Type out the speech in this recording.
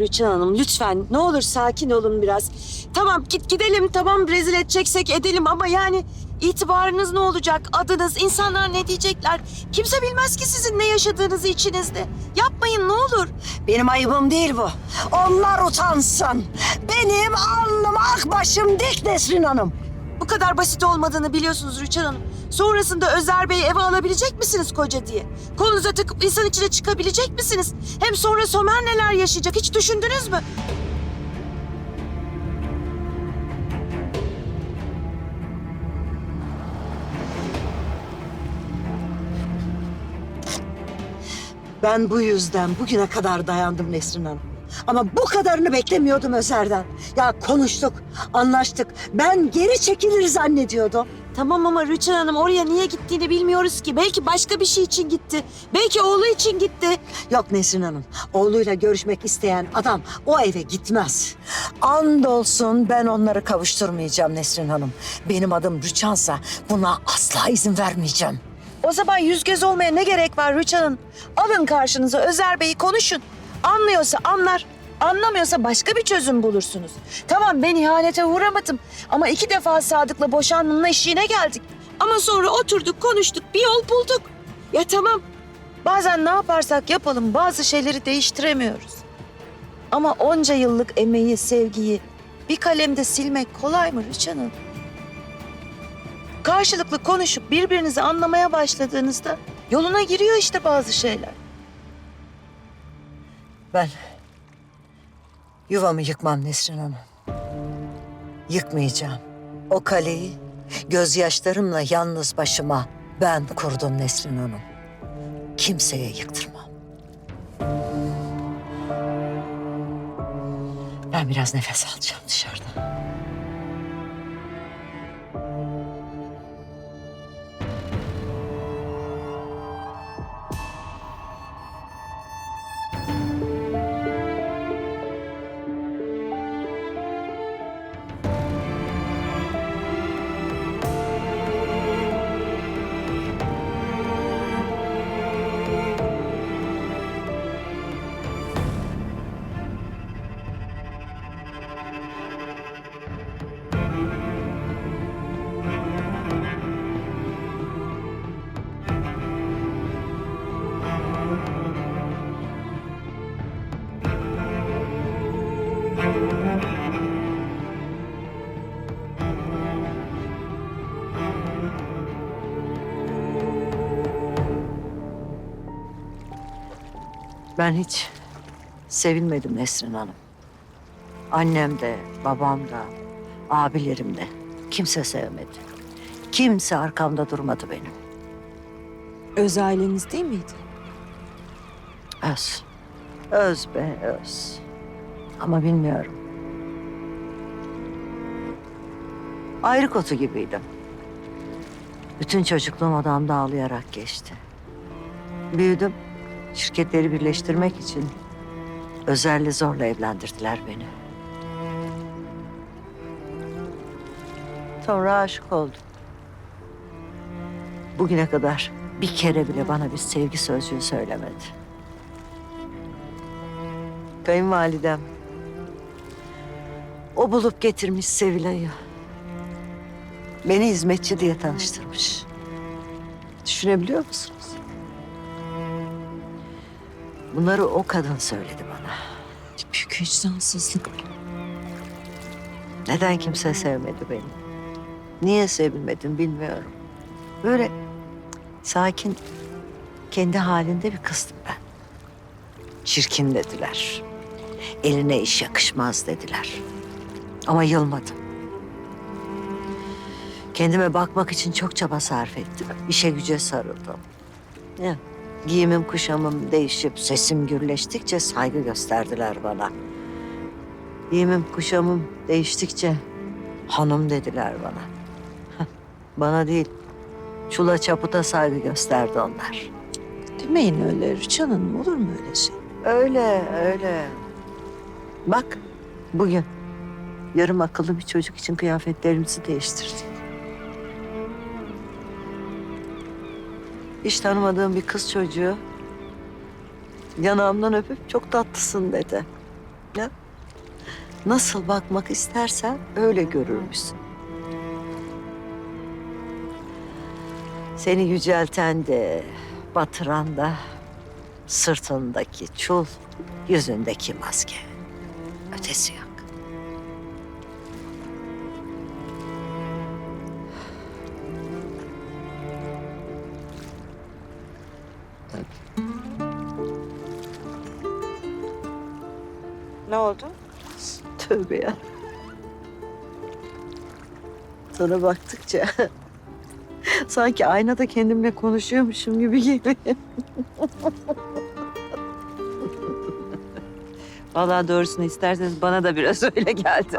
Rüçhan Hanım lütfen ne olur sakin olun biraz. Tamam git gidelim tamam rezil edeceksek edelim ama yani itibarınız ne olacak? Adınız insanlar ne diyecekler? Kimse bilmez ki sizin ne yaşadığınızı içinizde. Yapmayın ne olur. Benim ayıbım değil bu. Onlar utansın. Benim alnım ak başım dik Nesrin Hanım. Bu kadar basit olmadığını biliyorsunuz Rüçhan Hanım. Sonrasında Özer Bey'i eve alabilecek misiniz koca diye? Kolunuza takıp insan içine çıkabilecek misiniz? Hem sonra Somer neler yaşayacak hiç düşündünüz mü? Ben bu yüzden bugüne kadar dayandım Nesrin Hanım. Ama bu kadarını beklemiyordum Özer'den. Ya konuştuk, anlaştık. Ben geri çekilir zannediyordum. Tamam ama Rüçhan Hanım oraya niye gittiğini bilmiyoruz ki. Belki başka bir şey için gitti. Belki oğlu için gitti. Yok Nesrin Hanım, oğluyla görüşmek isteyen adam o eve gitmez. Andolsun ben onları kavuşturmayacağım Nesrin Hanım. Benim adım Rüçhansa buna asla izin vermeyeceğim. O zaman yüz göz olmaya ne gerek var Rüçhan Hanım? Alın karşınıza Özer Bey'i konuşun. Anlıyorsa anlar. Anlamıyorsa başka bir çözüm bulursunuz. Tamam ben ihanete uğramadım. Ama iki defa Sadık'la boşanmanın eşiğine geldik. Ama sonra oturduk konuştuk bir yol bulduk. Ya tamam. Bazen ne yaparsak yapalım bazı şeyleri değiştiremiyoruz. Ama onca yıllık emeği, sevgiyi bir kalemde silmek kolay mı Rüçhan Hanım? Karşılıklı konuşup birbirinizi anlamaya başladığınızda yoluna giriyor işte bazı şeyler. Ben yuvamı yıkmam Nesrin Hanım. Yıkmayacağım. O kaleyi gözyaşlarımla yalnız başıma ben kurdum Nesrin Hanım. Kimseye yıktırmam. Ben biraz nefes alacağım dışarıda. Ben hiç sevilmedim Nesrin Hanım. Annem de, babam da, abilerim de kimse sevmedi. Kimse arkamda durmadı benim. Öz aileniz değil miydi? Öz. Öz be öz. Ama bilmiyorum. Ayrı kotu gibiydim. Bütün çocukluğum odamda ağlayarak geçti. Büyüdüm. Şirketleri birleştirmek için Özer'le zorla evlendirdiler beni. Sonra aşık oldum. Bugüne kadar bir kere bile bana bir sevgi sözcüğü söylemedi. Kayınvalidem. O bulup getirmiş Sevilay'ı. Beni hizmetçi diye tanıştırmış. Düşünebiliyor musunuz? Bunları o kadın söyledi bana. Büyük vicdansızlık. Neden kimse sevmedi beni? Niye sevilmedim bilmiyorum. Böyle sakin, kendi halinde bir kızdım ben. Çirkin dediler. Eline iş yakışmaz dediler. Ama yılmadım. Kendime bakmak için çok çaba sarf ettim. İşe güce sarıldım. Ya, giyimim kuşamım değişip sesim gürleştikçe saygı gösterdiler bana. Giyimim kuşamım değiştikçe hanım dediler bana. Bana değil, çula çaputa saygı gösterdi onlar. Demeyin öyle Rüçhan Hanım olur mu öyle şey? Öyle, öyle. Bak, bugün yarım akıllı bir çocuk için kıyafetlerimizi değiştirdik. Hiç tanımadığım bir kız çocuğu yanağımdan öpüp çok tatlısın dedi. Ya, nasıl bakmak istersen öyle görürmüşsün. Seni yücelten de, batıran da sırtındaki çul, yüzündeki maske. Ötesi yok. Ne oldu? Tövbe ya. Sana baktıkça sanki aynada kendimle konuşuyormuşum gibi geliyor. Vallahi doğrusunu isterseniz bana da biraz öyle geldi.